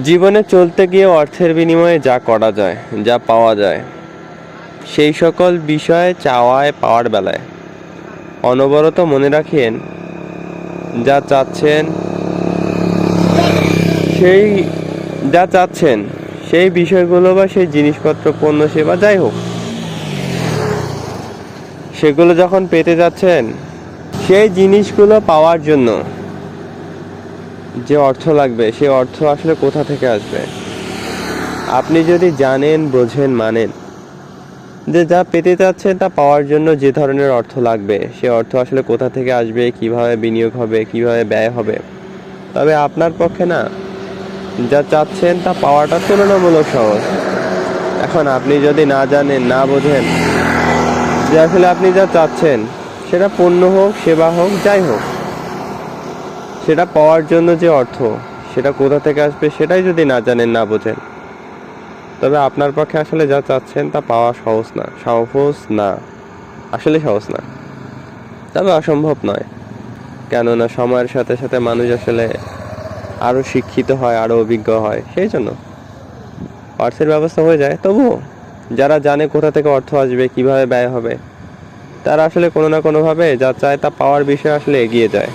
জীবনে চলতে গিয়ে অর্থের বিনিময়ে যা করা যায়, যা পাওয়া যায়, সেই সকল বিষয়ে চাওয়ায় পাওয়ার বেলায়। অনবরত মনে রাখেন যা চাচ্ছেন, সেই, যা চাচ্ছেন, সেই বিষয়গুলো বা সেই জিনিসপত্র, পণ্য, সেবা যাই হোক, সেগুলো যখন পেতে যাচ্ছেন, সেই জিনিসগুলো পাওয়ার জন্য যে অর্থ লাগবে, সেই অর্থ আসলে কোথা থেকে আসবে? আপনি যদি জানেন, বোঝেন, মানেন যে যা পেতে চাচ্ছেন তা পাওয়ার জন্য যে ধরনের অর্থ লাগবে, সে অর্থ আসলে কোথা থেকে আসবে, কীভাবে বিনিয়োগ হবে, কীভাবে ব্যয় হবে, তবে আপনার পক্ষে না। যা চাচ্ছেন তা পাওয়াটা তুলনামূলক সহজ। এখন আপনি যদি না জানেন, না বোঝেন যে আসলে আপনি যা চাচ্ছেন, সেটা পণ্য হোক, সেবা হোক, যাই হোক সেটা পাওয়ার জন্য যে অর্থ, সেটা কোথা থেকে আসবে সেটাই যদি না জানেন, না বোঝেন, তবে আপনার পক্ষে আসলে যা চাচ্ছেন তা পাওয়া সহজ না সহজ না, আসলে সহজ না, তবে অসম্ভব নয়। কেননা সময়ের সাথে সাথে মানুষ আসলে আরও শিক্ষিত হয় আরও অভিজ্ঞ হয়, সেই জন্য। অর্থের ব্যবস্থা হয়ে যায়, তবুও যারা জানে কোথা থেকে অর্থ আসবে, কীভাবে ব্যয় হবে, তারা আসলে কোনো না কোনোভাবে যা চায় তা পাওয়ার বিষয়ে আসলে এগিয়ে যায়।